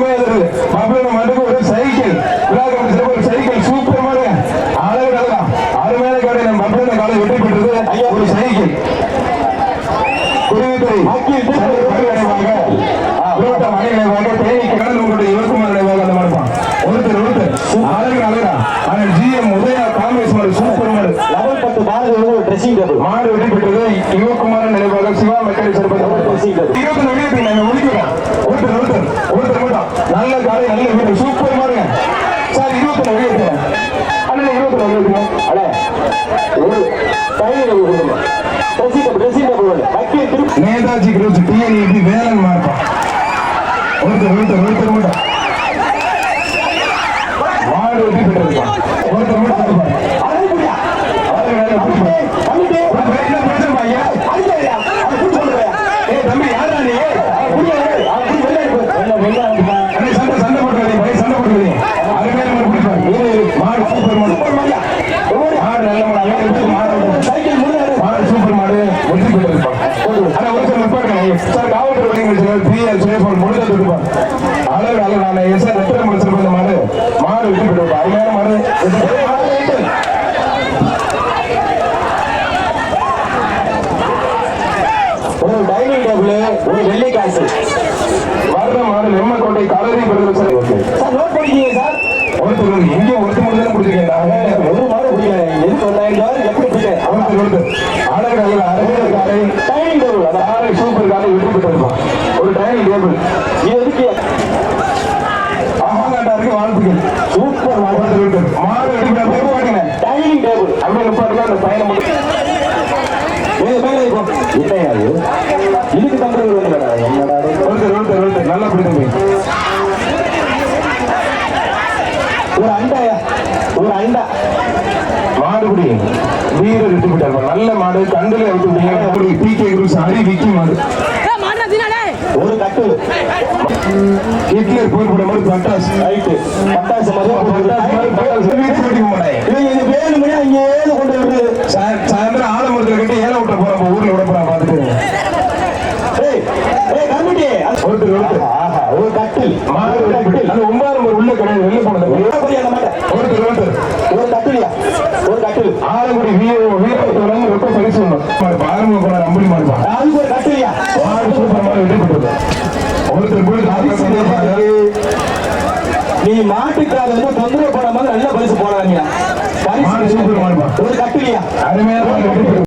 அருமையா இருக்குது மாப்பிள்ள சைக்கிள். விழா சைக்கிள். சூப்பர் மாதிரி அழகு நடக்கலாம் அருமையான காலை நம்ம மாப்பிள்ள காலை வெற்றி பெற்றது. ஐயா ஒரு சைக்கிள். குருவித்துறை. விரோட்டம் அணி நினைவாக தேனி கிணறு உங்களுடைய இவருக்கும் நினைவாக அந்த மாதிரி ஒருத்தர் ஒருத்தர். அழகு அழகா. ஆனால் ஜிஎம் உதயா காமேஸ்வரர் சூப்பர் மாடு லெவல் பத்து மாடு மாடு வெற்றி பெற்றது. யுவகுமாரன் நினைவாக சிவா மெக்கானிக் சிறப்பு. இருபத்தி வெளியே நம்ம முடிக்கிறோம் நேதாஜி குரூப் டிஎன்இபி வேலன் மார்க்கம் ஒருத்தர் ஒருத்தர் ஒருத்தர் மட்டும் மாடு வெற்றி பெற்றிருக்கா ஒருத்தர் மட்டும் சொல்லுப்பா. அழகுடியா அவரு வேலை பிடிப்பா. கமிட்டி ஒரு வேலை என்ன பிரச்சனை ஐயா? அடிக்கலையா அது புடி சொல்லுங்க ஏய் தம்பி யாரா நீ புடி அது புடி வெளியே என்ன வெளியே அனுப்புமா அண்ணே, சண்டை சண்டை போட்டுக்காதீங்க, பையன் சண்டை போட்டுக்காதீங்க. அருமையான மாடு பிடிப்பா. இது மாடு சூப்பர் மாடு. மாடு நல்ல மாடு. அழகா இருக்கு, மாடு இருக்கு. சைக்கிள் முன்னாடி மாடு சூப்பர் மாடு வெற்றி பெற்றிருப்பா. அண்ணா, ஒரு நிமிஷம் நிப்பாட்டுங்க. சார், காவல்துறை வழங்கிங்க சார். PL சேஃபோன் முடிஞ்சா தொட்டுப்பா. அழகு. நான் எஸ் ஆர் ரத்தினம் முடிச்சிருப்பேன் இந்த மாடு. மாடு வெற்றி பெற்றிருப்பா. அருமையான மாடு. ஒரு டைனிங் டேபிள் ஒரு வெள்ளை காசு வர்ற மாடு நெம்மக்கோட்டை கலரி பெறுதல் சார். ஓகே. சார் நோட் பண்ணிக்கீங்க சார் ஒருத்தர் எங்கே ஒருத்தர் மட்டும் தான் பிடிச்சிருக்கேன் ஒரு மாடு பிடிக்கல எதுக்கு ஒன்றாயிரம் ரூபாய் எப்படி பிடிக்க ஒருத்தர் ஒருத்தர் அழகு அழகு அழகு காலை டைனிங் டேபிள் அந்த ஆளை சூப்பர் காலை வெற்றி பெற்றிருப்பான் ஒரு டைனிங் டேபிள் எதுக்கு ஆமாண்டாருக்கு வாழ்த்துக்கள் சூப்பர் மாடு ஒருத்தர் ஒருத்தர் மாடு வெற்றி பெற்ற போய் பாருங்க டைனிங் நிப்பாட்டுல அந்த பையனை மட்டும் இதுக்கு தம்பி என்னடா நல்லா பிடித்த போய் ஒரு அண்டாயா ஒரு அண்டா. மாடுபடி வீரர் வெற்றி பெற்றார் நல்ல மாடு கண்டுல விட்டு விட்டீங்க பி கே குரூஸ் ஹரி விக்கி மாடு ஒரு கட்டு ஹிட்லர் போர் போட மாதிரி பட்டாசு ரைட்டு பட்டாசு மாதிரி பட்டாசு ஒரு பெற்று அந்த நம்பர் உள்ள கிடையாது வெளில போனது. ஒருத்தர் ஒருத்தர் ஒரு கட்டிலியா ஒரு கட்டில் ஆலங்குடி வீர வீரத்துவம் ரொம்ப பரிசு ஒண்ணு ஆரம்ப போன நம்பி மாடுப்பா அதுக்கு ஒரு கட்டிலியா மாடு சூப்பர் வெற்றி பெற்றது ஒருத்தர் போய் நீ மாட்டுக்காக வந்து தொந்தரவு பண்ண மாதிரி நல்ல பரிசு போடாதீங்க. ஒரு கட்டிலியா பெற்றது